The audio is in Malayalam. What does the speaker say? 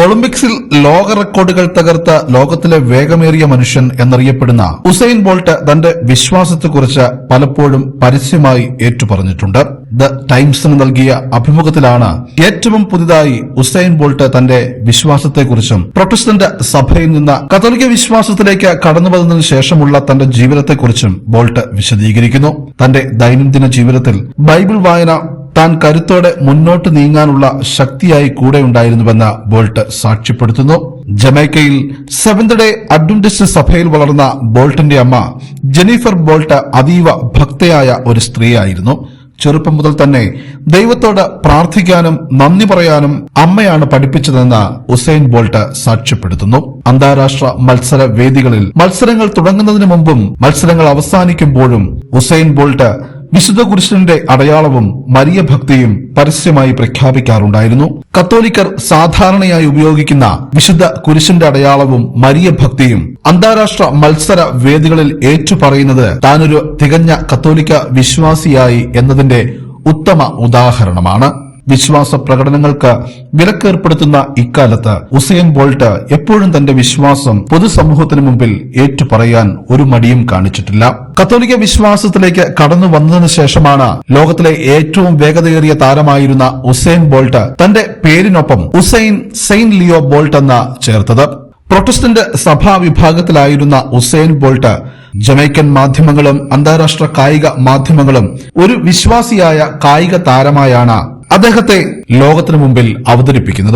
ഒളിമ്പിക്സിൽ ലോക റെക്കോർഡുകൾ തകർത്ത ലോകത്തിലെ വേഗമേറിയ മനുഷ്യൻ എന്നറിയപ്പെടുന്ന ഉസൈൻ ബോൾട്ട് തന്റെ വിശ്വാസത്തെക്കുറിച്ച് പലപ്പോഴും പരസ്യമായി ഏറ്റുപറഞ്ഞിട്ടുണ്ട്. ദ ടൈംസിന് നൽകിയ അഭിമുഖത്തിലാണ് ഏറ്റവും പുതിയതായി ഉസൈൻ ബോൾട്ട് തന്റെ വിശ്വാസത്തെക്കുറിച്ചും പ്രൊട്ടസ്റ്റന്റ് സഭയിൽ നിന്ന് കത്തോലിക്ക വിശ്വാസത്തിലേക്ക് കടന്നുവന്നതിനു ശേഷമുള്ള തന്റെ ജീവിതത്തെക്കുറിച്ചും ബോൾട്ട് വിശദീകരിക്കുന്നു. തന്റെ ദൈനംദിന ജീവിതത്തിൽ ബൈബിൾ വായന താൻ കരുത്തോടെ മുന്നോട്ട് നീങ്ങാനുള്ള ശക്തിയായി കൂടെ ഉണ്ടായിരുന്നുവെന്ന് ബോൾട്ട് സാക്ഷ്യപ്പെടുത്തുന്നു. ജമൈക്കയിൽ സെവന്ത് ഡേ അഡ്വന്റിസ്റ്റ് സഭയിൽ വളർന്ന ബോൾട്ടിന്റെ അമ്മ ജെനിഫർ ബോൾട്ട് അതീവ ഭക്തയായ ഒരു സ്ത്രീയായിരുന്നു. ചെറുപ്പം മുതൽ തന്നെ ദൈവത്തോട് പ്രാർത്ഥിക്കാനും നന്ദി പറയാനും അമ്മയാണ് പഠിപ്പിച്ചതെന്ന് ഉസൈൻ ബോൾട്ട് സാക്ഷ്യപ്പെടുത്തുന്നു. അന്താരാഷ്ട്ര മത്സര വേദികളിൽ മത്സരങ്ങൾ തുടങ്ങുന്നതിന് മുമ്പും മത്സരങ്ങൾ അവസാനിക്കുമ്പോഴും ഉസൈൻ ബോൾട്ട് വിശുദ്ധ കുരിശിന്റെ അടയാളവും മരിയ ഭക്തിയും പരസ്യമായി പ്രഖ്യാപിക്കാറുണ്ടായിരുന്നു. കത്തോലിക്കർ സാധാരണയായി ഉപയോഗിക്കുന്ന വിശുദ്ധ കുരിശിന്റെ അടയാളവും മരിയ ഭക്തിയും അന്താരാഷ്ട്ര മത്സര വേദികളിൽ ഏറ്റുപറയുന്നത് താനൊരു തികഞ്ഞ കത്തോലിക്ക വിശ്വാസിയായി എന്നതിന്റെ ഉത്തമ ഉദാഹരണമാണ്. വിശ്വാസ പ്രകടനങ്ങൾക്ക് വിലക്കേർപ്പെടുത്തുന്ന ഇക്കാലത്ത് ഉസൈൻ ബോൾട്ട് എപ്പോഴും തന്റെ വിശ്വാസം പൊതുസമൂഹത്തിന് മുമ്പിൽ ഏറ്റുപറയാൻ ഒരു മടിയും കാണിച്ചിട്ടില്ല. കത്തോലിക്ക വിശ്വാസത്തിലേക്ക് കടന്നു വന്നതിനു ശേഷമാണ് ലോകത്തിലെ ഏറ്റവും വേഗതയേറിയ താരമായിരുന്ന ഉസൈൻ ബോൾട്ട് തന്റെ പേരിനൊപ്പം ഉസൈൻ സെയിന്റ് ലിയോ ബോൾട്ട് എന്ന് ചേർത്തത്. പ്രൊട്ടസ്റ്റന്റ് സഭാ വിഭാഗത്തിലായിരുന്ന ഉസൈൻ ബോൾട്ട് ജമൈക്കൻ മാധ്യമങ്ങളും അന്താരാഷ്ട്ര കായിക മാധ്യമങ്ങളും ഒരു വിശ്വാസിയായ കായിക താരമായാണ് അദ്ദേഹത്തെ ലോകത്തിനു മുമ്പിൽ അവതരിപ്പിക്കുന്നത്.